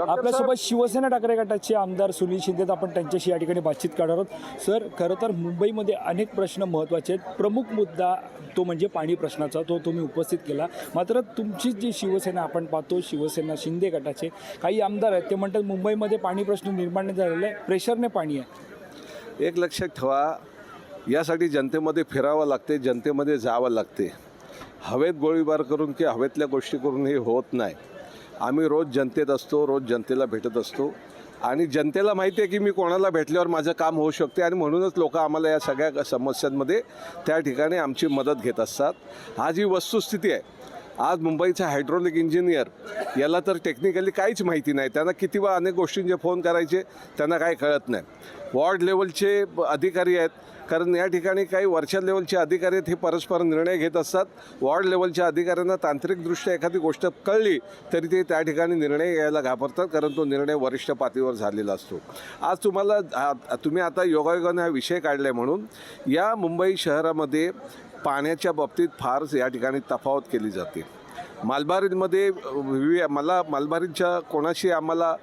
आपल्यासोबत शिवसेना ठाकरे गटाचे आमदार सुनील शिंदे. आपण त्यांच्याशी या ठिकाणी बातचीत करणार आहोत. सर खरं तर मुंबईमध्ये अनेक प्रश्न महत्त्वाचे आहेत. प्रमुख मुद्दा तो म्हणजे पाणी प्रश्नाचा तो तुम्ही उपस्थित केला. मात्र तुमची जी शिवसेना आपण पाहतो शिवसेना शिंदे गटाचे काही आमदार आहेत ते म्हणतात मुंबईमध्ये पाणी प्रश्न निर्माण झालेला आहे प्रेशरने पाणी आहे. एक लक्षात ठेवा. यासाठी जनतेमध्ये फिरावं लागते जनतेमध्ये जावं लागते. हवेत गोळीबार करून की हवेतल्या गोष्टी करून हे होत नाही. आम्ही रोज जनतेत असतो रोज जनतेला भेटत असतो. आणि जनतेला माहिती आहे की मी कोणाला भेटल्यावर माझं काम होऊ शकते आणि म्हणूनच लोक आम्हाला या सगळ्या समस्यांमध्ये त्या ठिकाणी आमची मदत घेत असतात. आज ही वस्तुस्थिती आहे आज मुंबईचा हायड्रोलिक इंजिनियर याला तर टेक्निकली काहीच माहिती नाही. त्यांना किती वेळा अनेक गोष्टींचे फोन करायचे त्यांना काही कळत नाही. वॉर्ड लेवलचे अधिकारी आहेत कारण या ठिकाणी काही वरच्या लेवलचे अधिकारी आहेत हे परस्पर निर्णय घेत असतात. वॉर्ड लेवलच्या अधिकाऱ्यांना तांत्रिकदृष्ट्या एखादी गोष्ट कळली तरी ते त्या ठिकाणी निर्णय घ्यायला घाबरतात कारण तो निर्णय वरिष्ठ पातळीवर झालेला असतो. आज तुम्हाला आ- तुम्ही आता योगायोगाने हा विषय काढला आहे म्हणून या मुंबई शहरामध्ये पाण्याच्या बाबतीत फारच या ठिकाणी तफावत केली जाते. मालबारीमध्ये विवि मला मालबारीच्या कोणाशी आम्हाला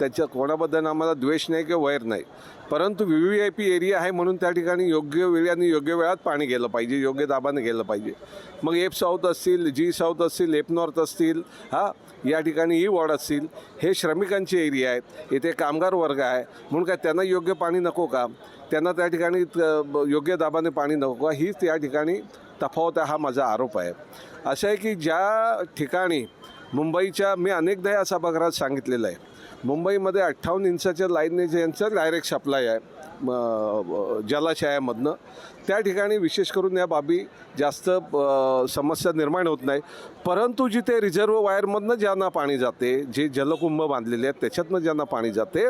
त्याच्या कोणाबद्दल आम्हाला द्वेष नाही किंवा वैर नाही. परंतु V V I P area आहे म्हणून त्या ठिकाणी योग्य वेळी आणि योग्य वेळात पाणी गेलं पाहिजे योग्य दाबाने गेलं पाहिजे. मग एफ साऊथ असतील जी साऊथ असतील एफ नॉर्थ असतील हा या ठिकाणी ई वॉर्ड असतील हे श्रमिकांचे एरिया आहेत. येथे कामगार वर्ग आहे. म्हणून काय त्यांना योग्य पाणी नको का? त्यांना त्या ठिकाणी योग्य दाबाने पाणी नको का? हीच या ठिकाणी तफावत आहे हा माझा आरोप आहे. असं आहे की ज्या ठिकाणी मुंबईच्या मी अनेकदा या सभागृहात सांगितलेलं आहे मुंबईमध्ये अठ्ठावन्न इंचाच्या लाईनने यांचं डायरेक्ट सप्लाय आहे जलाशयामधनं त्या ठिकाणी विशेष करून या बाबी जास्त समस्या निर्माण होत नाही. परंतु जिथे रिझर्व वायरमधनं ज्यांना पाणी जाते जे जलकुंभ बांधलेले आहेत त्याच्यातनं ज्यांना पाणी जाते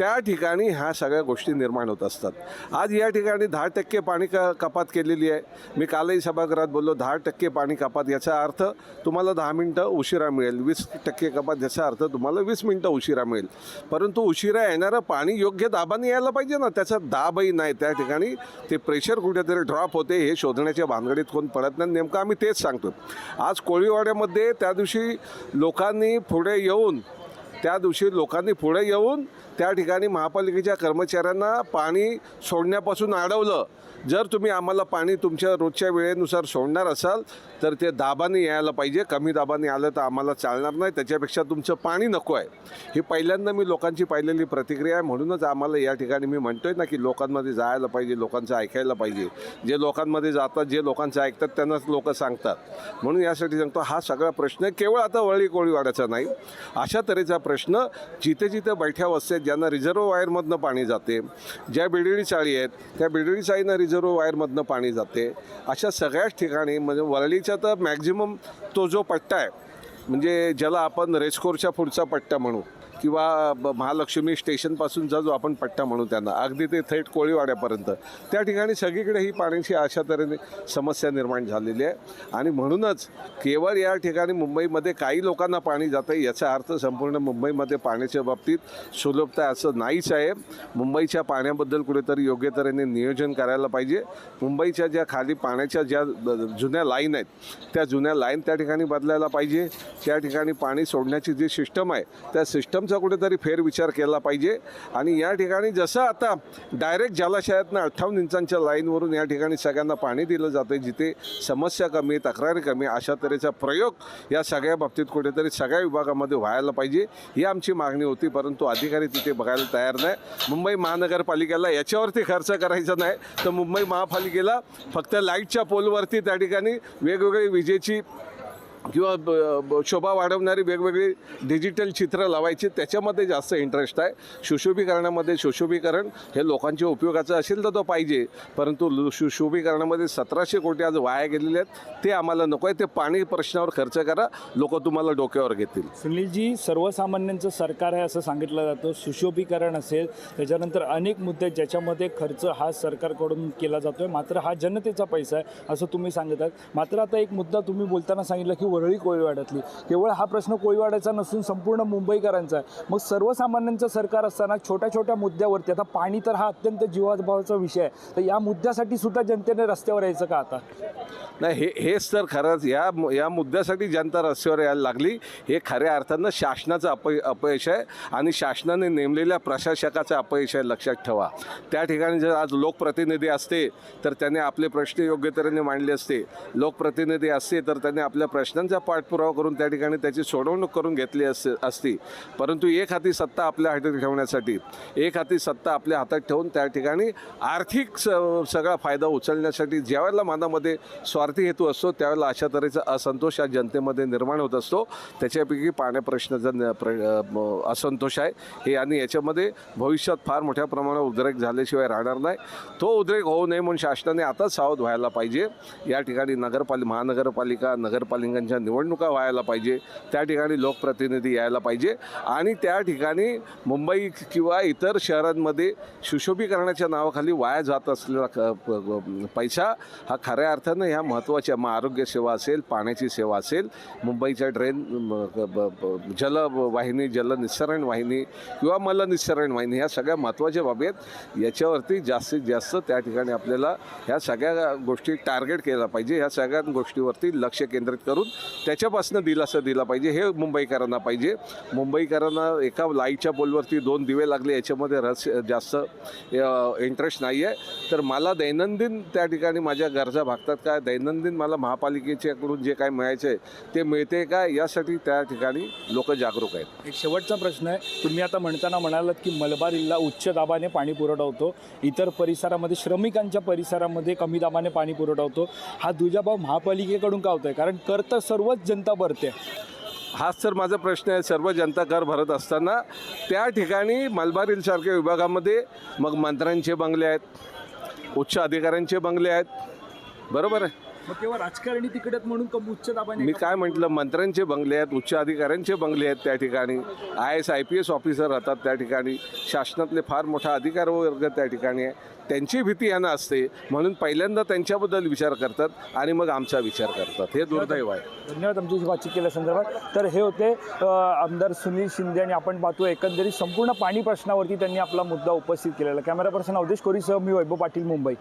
त्या ठिकाणी ह्या सगळ्या गोष्टी निर्माण होत असतात. आज या ठिकाणी दहा टक्के पाणी क कपात केलेली आहे. मी कालही सभागृहात बोललो दहा टक्के पाणी कपात याचा अर्थ तुम्हाला दहा मिनटं उशिरा मिळेल. वीस टक्के कपात याचा अर्थ तुम्हाला वीस मिनटं उशिरा मिळेल. परंतु उशिरा येणारं पाणी योग्य दाबाने यायला पाहिजे ना? त्याचा दाबही नाही. त्या ठिकाणी ते प्रेशर कुठेतरी ड्रॉप होते हे शोधण्याच्या भानगडीत कोण पडत नाही. नेमकं आम्ही तेच सांगतो आज कोळीवाड्यामध्ये त्या दिवशी लोकांनी पुढे येऊन त्या दिवशी लोकांनी पुढे येऊन त्या ठिकाणी महापालिकेच्या कर्मचाऱ्यांना पाणी सोडण्यापासून अडवलं. जर तुम्ही आम्हाला पाणी तुमच्या रोजच्या वेळेनुसार सोडणार असाल तर ते दाबाने यायला पाहिजे. कमी दाबाने आलं तर आम्हाला चालणार नाही. त्याच्यापेक्षा तुमचं पाणी नको आहे. ही पहिल्यांदा मी लोकांची पाहिलेली प्रतिक्रिया आहे. म्हणूनच आम्हाला या ठिकाणी मी म्हणतोय ना की लोकांमध्ये जायला पाहिजे लोकांचं ऐकायला पाहिजे. जे लोकांमध्ये जातात जे लोकांचं ऐकतात त्यांनाच लोक सांगतात. म्हणून यासाठी सांगतो हा सगळा प्रश्न केवळ आता वळी कोळीवाड्याचा नाही. अशा तऱ्हेचा प्रश्न जिथे जिथे बैठ्या वस्त्या ज्यांना रिझर्व वायरमधनं पाणी जाते ज्या बिडळी चाळी आहेत त्या बिडळी चाळीनं रिझर्व वायरमधनं पाणी जाते. अशा सगळ्याच ठिकाणी म्हणजे वरळीचा तर मॅक्झिमम तो जो पट्टा आहे म्हणजे ज्याला आपण रेस्कोरच्या पुढचा पट्टा म्हणू किंवा ब- महालक्ष्मी स्टेशनपासूनचा जो आपण पट्टा म्हणू त्यांना अगदी ते थेट कोळीवाड्यापर्यंत त्या ठिकाणी सगळीकडे ही पाण्याची अशा तऱ्हेने समस्या निर्माण झालेली आहे. आणि म्हणूनच केवळ या ठिकाणी मुंबईमध्ये काही लोकांना पाणी जातं याचा अर्थ संपूर्ण मुंबईमध्ये पाण्याच्या बाबतीत सुलभता आहे असं नाहीच आहे. मुंबईच्या पाण्याबद्दल कुठेतरी योग्य तऱ्हेने नियोजन करायला पाहिजे. मुंबईच्या ज्या खाली पाण्याच्या ज्या जुन्या लाईन आहेत त्या जुन्या लाईन त्या ठिकाणी बदलायला पाहिजे. त्या ठिकाणी पाणी सोडण्याची जी सिस्टम आहे त्या सिस्टमचा कुठेतरी फेरविचार केला पाहिजे. आणि या ठिकाणी जसं आता डायरेक्ट जलाशयातनं अठ्ठावन्न इंचांच्या लाईनवरून या ठिकाणी सगळ्यांना पाणी दिलं जातं जिथे समस्या कमी तक्रारी कमी अशा तऱ्हेचा प्रयोग या सगळ्या बाबतीत कुठेतरी सगळ्या विभागामध्ये व्हायला पाहिजे ही आमची मागणी होती. परंतु अधिकारी तिथे बघायला तयार नाही. मुंबई महानगरपालिकेला याच्यावरती खर्च करायचा नाही. तर मुंबई महापालिकेला फक्त लाईटच्या पोलवरती त्या ठिकाणी वेगवेगळी विजेची किंवा ब- ब- शोभा वाढवणारी वेगवेगळी डिजिटल चित्र लावायची. त्याच्यामध्ये जास्त इंटरेस्ट आहे. सुशोभीकरणामध्ये सुशोभीकरण हे लोकांच्या उपयोगाचं असेल तर तो पाहिजे. परंतु लु- सुशोभीकरणामध्ये सतराशे कोटी आज वाया गेलेले आहेत. ते आम्हाला नको आहे. ते पाणी प्रश्नावर खर्च करा. लोक तुम्हाला डोक्यावर घेतील. सुनीलजी सर्वसामान्यांचं सरकार आहे असं सांगितलं जातं. सुशोभीकरण असेल त्याच्यानंतर अनेक मुद्दे ज्याच्यामध्ये खर्च हा सरकारकडून केला जातो आहे मात्र हा जनतेचा पैसा आहे असं तुम्ही सांगत आहात. मात्र आता एक मुद्दा तुम्ही बोलताना सांगितलं की वरळी कोळीवाड्यातली. केवळ हा प्रश्न कोळीवाड्याचा नसून संपूर्ण मुंबईकरांचा आहे. मग सर्वसामान्यांचं सरकार असताना छोट्या छोट्या मुद्द्यावरती आता पाणी तर हा अत्यंत जीवाभावाचा विषय आहे. तर या मुद्द्यासाठी सुद्धा जनतेने रस्त्यावर यायचं का आता? नाही हे हेच तर खरंच या मु- या मुद्द्यासाठी जनता रस्त्यावर यायला लागली. हे खऱ्या अर्थानं शासनाचं अपय अपयश आहे आणि शासनाने नेमलेल्या प्रशासकाचं अपयश आहे लक्षात ठेवा. त्या ठिकाणी जर आज लोकप्रतिनिधी असते तर त्याने आपले प्रश्न योग्य तऱ्हेने मांडले असते. लोकप्रतिनिधी असते तर त्याने आपल्या प्रश्नांचा पाठपुरावा करून त्या ठिकाणी त्याची सोडवणूक करून घेतली असते असती. परंतु एक हाती सत्ता आपल्या हातात ठेवण्यासाठी एक हाती सत्ता आपल्या हातात ठेवून त्या ठिकाणी आर्थिक स सगळा फायदा उचलण्यासाठी ज्यावेळेला मनामध्ये स्वार्थी हेतू असतो त्यावेळेला अशा तऱ्हेचा असंतोष या जनतेमध्ये निर्माण होत असतो. त्याच्यापैकी पाण्या प्रश्नाचा न- प्र असंतोष आहे. हे आणि याच्यामध्ये भविष्यात फार मोठ्या प्रमाणावर उद्रेक झाल्याशिवाय राहणार नाही. तो उद्रेक होऊ नये म्हणून शासनाने आताच सावध व्हायला पाहिजे. या ठिकाणी नगरपालिका महानगरपालिका नगरपालिकांच्या निवडणुका व्हायला पाहिजे. त्या ठिकाणी लोकप्रतिनिधी यायला पाहिजे. आणि त्या ठिकाणी मुंबई किंवा इतर शहरांमध्ये सुशोभीकरणाच्या नावाखाली वाया जात असलेला क- पैसा हा खऱ्या अर्थानं ह्या महत्त्वाच्या मग आरोग्य सेवा असेल पाण्याची सेवा असेल मुंबईच्या ड्रेन ब- ब- जलवाहिनी जलनिस्सरण वाहिनी किंवा मलनिस्सरण वाहिनी ह्या सगळ्या महत्त्वाच्या बाबी आहेत. याच्यावरती जास्तीत जास्त त्या ठिकाणी आपल्याला ह्या सगळ्या गोष्टी टार्गेट केल्या पाहिजे. ह्या सगळ्या गोष्टीवरती लक्ष केंद्रित करून त्याच्यापासून दिलासा दिला पाहिजे. हे मुंबईकरांना पाहिजे. मुंबईकरांना एका लाईटच्या पोलवरती दोन दिवे लागले याच्यामध्ये रस जास्त इंटरेस्ट नाही आहे तर मला दैनंदिन त्या ठिकाणी माझ्या गरजा भागतात काय दैनंदिन मला महापालिकेच्याकडून जे काय मिळायचं आहे ते मिळते का? यासाठी त्या ठिकाणी लोक जागरूक आहेत. एक शेवटचा प्रश्न आहे. तुम्ही आता म्हणताना म्हणालात की मलबार जिल्हा उच्च दाबाने पाणी पुरवठा होतो. इतर परिसरामध्ये श्रमिकांच्या परिसरामध्ये कमी दाबाने पाणी पुरवठा होतो. हा दुजाभाव महापालिकेकडून का होतोय? कारण कर तर सर्वच जनता भरते. हाच तर माझा प्रश्न आहे. सर्व जनता कर भरत असताना त्या ठिकाणी मलबारीलसारख्या विभागामध्ये मग मंत्र्यांचे बंगले आहेत उच्च अधिकाऱ्यांचे बंगले आहेत. बरोबर आहे? मग केवळ राजकारणी तिकडे म्हणून कमी उच्च दाबाने मी काय म्हटलं मंत्र्यांचे बंगले आहेत उच्च अधिकाऱ्यांचे बंगले आहेत त्या ठिकाणी. I S I P S officer राहतात त्या ठिकाणी. शासनातले फार मोठा अधिकार वर्ग त्या ठिकाणी आहे. त्यांची भीती यांना असते. म्हणून पहिल्यांदा त्यांच्याबद्दल विचार करतात आणि मग आमचा विचार करतात. हे दुर्दैव आहे. धन्यवाद आमच्याशी बातचीत केल्या संदर्भात. तर हे होते आमदार सुनील शिंदे आणि आपण पाहतो एकंदरीत संपूर्ण पाणी प्रश्नावरती त्यांनी आपला मुद्दा उपस्थित केलेला कॅमेरा पर्सन अवधेश कोरीसह मी वैभव पाटील मुंबई.